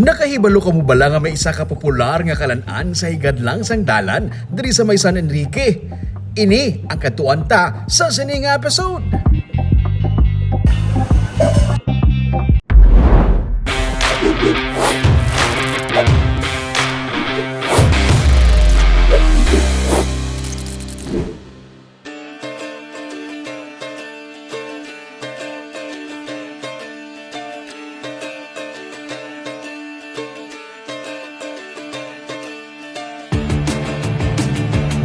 Nakahibalo ka mo bala nga may isa ka popular nga kalan-an sa higadlang sang dalan diri sa may San Enrique? Ini ang katuan ta sa sining episode.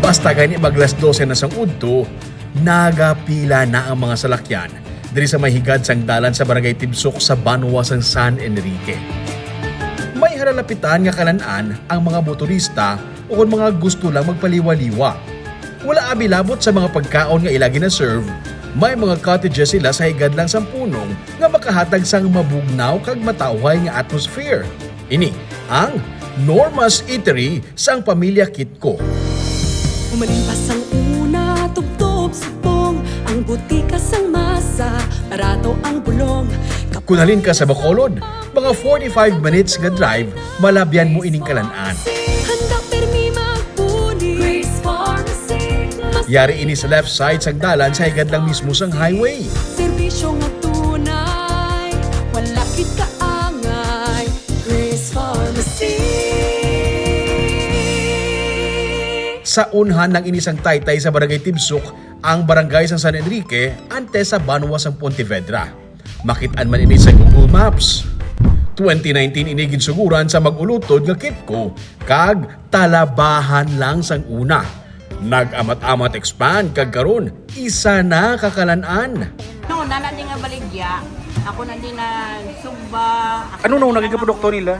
Basta gani maglas 12 na sang udto, nagapila na ang mga salakyan diri sa may higad sang dalan sa barangay Tibsok sa Banwa sang San Enrique. May haralapitan nga kalan-an ang mga motorista o mga gusto lang magpaliwa-liwa. Wala abilabot sa mga pagkaon nga ilagi na serve, may mga cottages sila sa higad lang sang punong nga makahatag sang mabugnaw kag matawhay nga atmosphere. Ini ang Norma's Eatery sang pamilya Kitko. Umalimpas ang una, tugtog subong Ang butika sang masa, barato ang bulong Kung halin ka sa Bacolod, mga 45 minutes nga drive, malabyan mo ining kalanaan. Yari ini sa left side sang dalan sa higad lang mismo sang highway. serbisyo nga Sa unhan ng inisang taytay sa barangay Tibsuk, ang barangay sang San Enrique ante sa Banwa sang Pontevedra. Makitaan man ini sa Google Maps. 2019 inigin suguran sa magulutod nga Kitko, kag talabahan lang sang una. Nag-amat-amat expand kag karon isa na kakalan-an. No, nana nga baligya. Ako na di na sumba. Ako Ano na nung di naging na- produkto nila?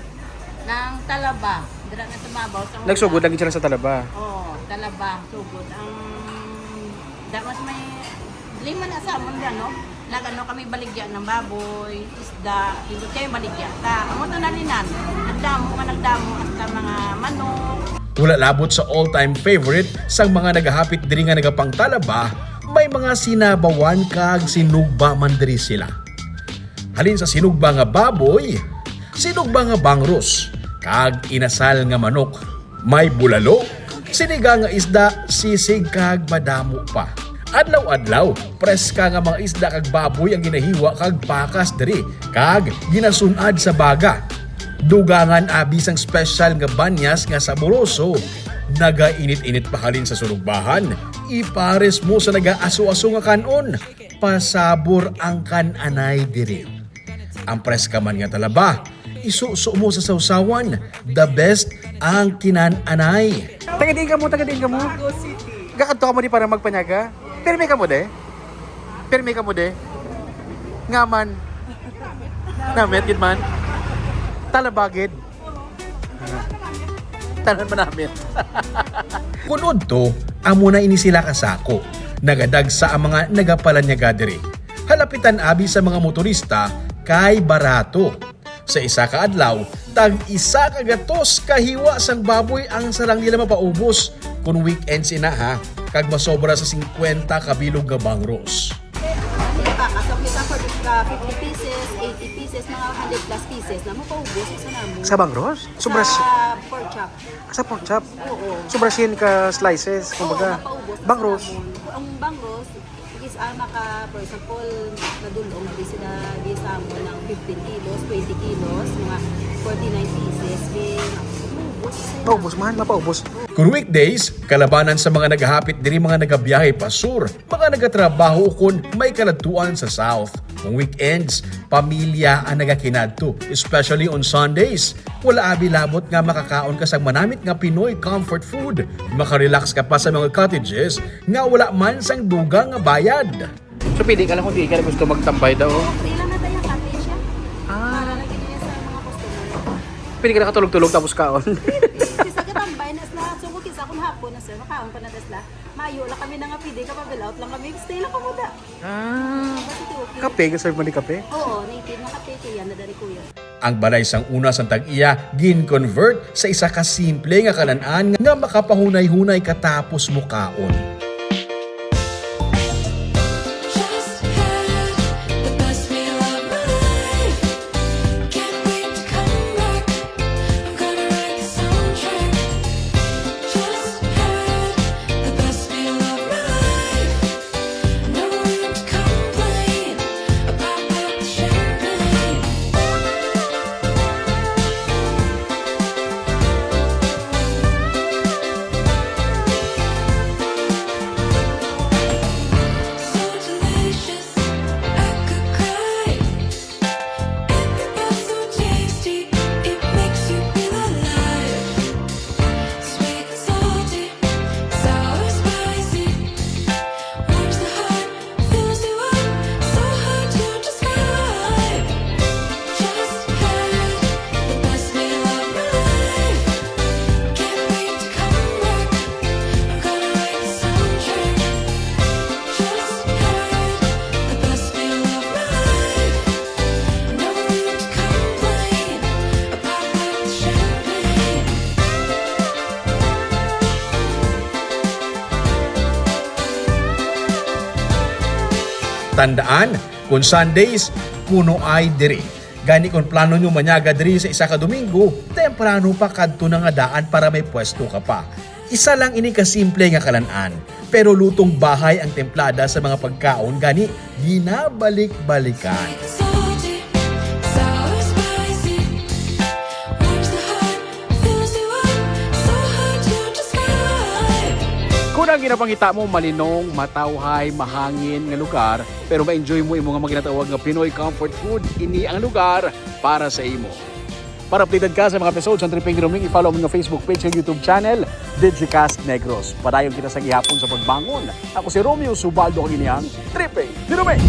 Ng talaba. Dira na tumabaw sa una. Nagsugod lagi sila sa talaba. Oo, talaba. Sugod. Ang... Da, mas may... Lima na sa amon dyan, no? Nagano kami baligya ng baboy, isda, hindi kayo baligya. Ta, amo to nalinan. Nagdamo nga nagdamo at sa mga manok, Wala labot sa all-time favorite sang mga nagahapit diri nga nagapang talaba, may mga sinabawan kag sinugba man diri sila. Halin sa sinugba nga baboy, sinugba nga bangros, kag inasal nga manok, may bulalo, siniga nga isda, sisig kag madamo pa. Adlaw-adlaw, preska nga mga isda kag baboy ang ginahiwa kag pakas diri, kag ginasunad sa baga. Dugangan abi sang special nga banyas nga saboroso. Nagainit-init pa halin sa sulugbahan. Ipares mo sa nagaaso-aso nga kanon. Pasabor ang kananay diri. Ang preska man nga talaba. Isuso mo sa sausawan. The best ang kinananay. Tagadiin ka mo, tagadiin ka mo. Gakadto ka mo di para magpanyaga. Permi ka mo de. Permi ka mo de. Nga man. Namit, gid man. Talabagid. Tanan man namin. Kunod to, amo na ini sila kasako. Nagadag sa ang mga nagapalanyaga diri. Halapitan abi sa mga motorista kay barato. Sa isa ka adlaw, tag isa ka gatos kahiwa sang baboy ang sarang nila mapaubos kung weekends ina ha kag masobra sa 50 kabilog nga bangros. The 50 pieces, 80 pieces, mga 100 plus pieces na mapaubos sa namin. Sa bangros? Sobra Sa pork chop. sa pork chop. Oo. Sobra ka slices, kumbaga. Oo, mapaubos Bangros. Ang bangros, is ah, maka, for example, nadulong di sila di sa mo ng 15 kilos, 20 kilos, mga 49 pieces, then Maubos man, mapaubos. Kung weekdays, kalabanan sa mga naghahapit diri mga nagabiyahe pa sur, mga nagatrabaho kun may kalatuan sa south. Kung weekends, pamilya ang nagakinadto, especially on Sundays. Wala abi labot nga makakaon ka sa manamit nga Pinoy comfort food. Makarelax ka pa sa mga cottages nga wala man sang dugang nga bayad. So pili ka lang kung di ka gusto magtambay daw. Pili ka na katulog-tulog tapos kaon. Kisa ka tambay na sila. So kung kisa kung hapon na sir, makaon pa na sila. Mayo lang kami na nga pide kapag out lang kami. Stay lang kamo da. ah, kape, ka-serve mo ni kape. Oo, native na kape kuya na dari kuya. Ang balay sang una sang tag-iya gin-convert sa isa ka simple nga kalan-an nga makapahunay-hunay katapos mo Tandaan, kung Sundays, kuno ay diri. Gani kung plano nyo manyaga diri sa isa ka Domingo, temprano pa kadto na nga daan para may pwesto ka pa. Isa lang ini kasimple nga kalanaan. Pero lutong bahay ang templada sa mga pagkaon gani ginabalik-balikan. Kung ang ginapangita mo malinong, matawhay, mahangin nga lugar, pero ma-enjoy mo yung mga maginatawag nga Pinoy comfort food, ini ang lugar para sa imo. Para updated ka sa mga episodes ng Tripping Diruming, i-follow mo ng Facebook page at YouTube channel, Digicast Negros. Padayon kita sa gihapon sa pagbangon. Ako si Romeo Subaldo Kaginiyang, Tripping Diruming!